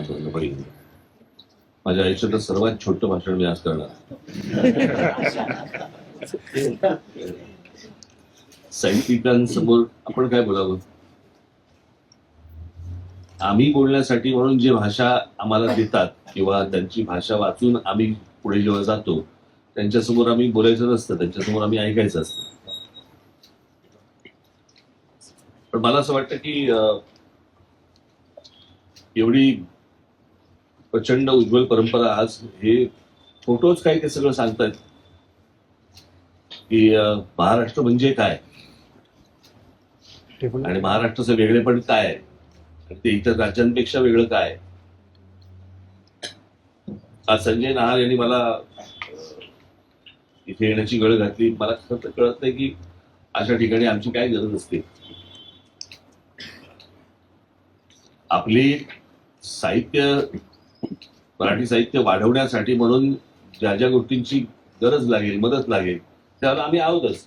माझ्या पहिलं. माझ्या आयुष्यातलं सर्वात छोटं भाषण मी आज करणार साहित्यिकांसमोर आपण काय बोलावं? आम्ही बोलण्यासाठी म्हणून जी भाषा आम्हाला देतात किंवा त्यांची भाषा वाचून आम्ही पुढे जेव्हा जातो त्यांच्यासमोर आम्ही बोलायचं नसतं त्यांच्यासमोर आम्ही ऐकायचं असतं. पण मला असं वाटतं की एवढी प्रचंड उज्ज्वल परंपरा आज हे फोटोच काय ते सगळं सांगतायत. की महाराष्ट्र म्हणजे काय? आणि महाराष्ट्राचं वेगळेपण काय? आहे आणि ते इतर राज्यांपेक्षा वेगळं काय? आज संजय नहार यांनी मला इथे येण्याची गळ घातली. मला खरं तर कळत नाही की अशा ठिकाणी आमची काय गरज असते. आपली साहित्य मराठी साहित्य वाढवण्यासाठी म्हणून ज्या ज्या गोष्टींची गरज लागेल मदत लागेल त्याला आम्ही आहोतच.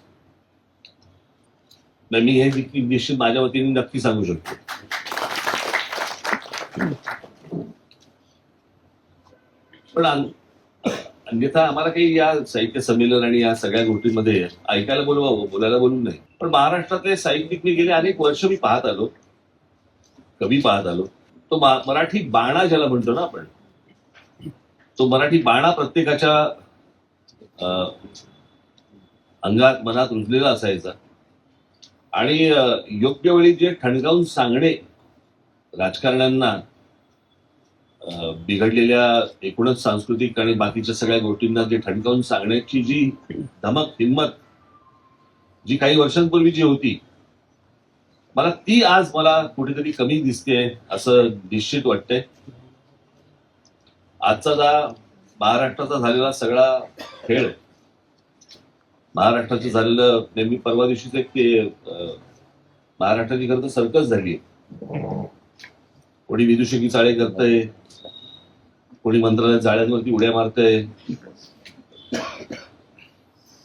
मी हे निश्चित- माझ्या वतीने नक्की सांगू शकतो. पण अन्यथा आम्हाला काही या साहित्य संमेलन आणि या सगळ्या गोष्टींमध्ये ऐकायला बोलवावं बोलायला बोलून नाही. पण महाराष्ट्रातले साहित्यिक मी गेले अनेक वर्ष मी पाहत आलो. कवी पाहत आलो. तो मराठी बाणा ज्याला म्हणतो ना आपण तो मराठी बाणा प्रत्येकाच्या अं, अंगात मनात रुजलेला असायचा. आणि योग्य वेळी जे ठणकावून सांगणे राजकारण्यांना बिघडलेल्या एकूणच सांस्कृतिक आणि बाकीच्या सगळ्या गोष्टींना जे ठणकावून सांगण्याची जी धमक हिंमत जी काही वर्षांपूर्वी जी होती मला ती आज मला कुठेतरी कमी दिसते असं निश्चित वाटतंय. आजचा जा महाराष्ट्राचा झालेला सगळा खेळ महाराष्ट्राचं झालेलं नेहमी परवा दिवशीच एक ते महाराष्ट्राची खरं तर सर्कस झाली कोणी विदूषकी चाळे करतंय कोणी मंत्रालयात जाळ्यांवरती उड्या मारतय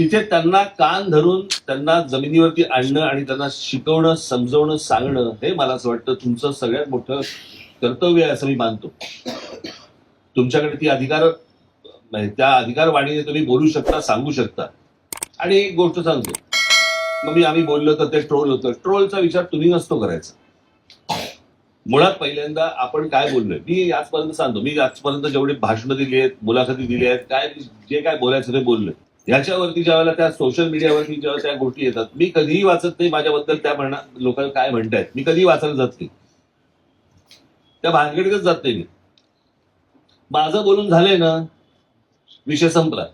तिथे त्यांना कान धरून त्यांना जमिनीवरती आणणं आणि त्यांना शिकवणं समजवणं सांगणं हे मला असं वाटतं तुमचं सगळ्यात मोठं कर्तव्य आहे असं मी मानतो. तुमच्याकडे ती अधिकार म्हणजे त्या अधिकारवाणीने तुम्ही बोलू शकता सांगू शकता. आणि एक गोष्ट सांगतो. मग मी आम्ही बोललो तर ते ट्रोल होतं. ट्रोलचा विचार तुम्ही नसतो करायचा. मुळात पहिल्यांदा आपण काय बोललोय? मी आजपर्यंत सांगतो. मी आजपर्यंत जेवढे भाषणं दिली आहेत मुलाखती दिली आहेत काय जे काय बोलायचं ते बोललोय. ह्याच्यावरती ज्या वेळेला त्या सोशल मीडियावरती ज्या त्या गोष्टी येतात मी कधीही वाचत नाही माझ्याबद्दल त्या म्हणा लोक काय म्हणतायत. मी कधीही वाचायला जात नाही. त्या भानगडीतच जात नाही मी. माझं बोलून झालंय ना विषय संपला.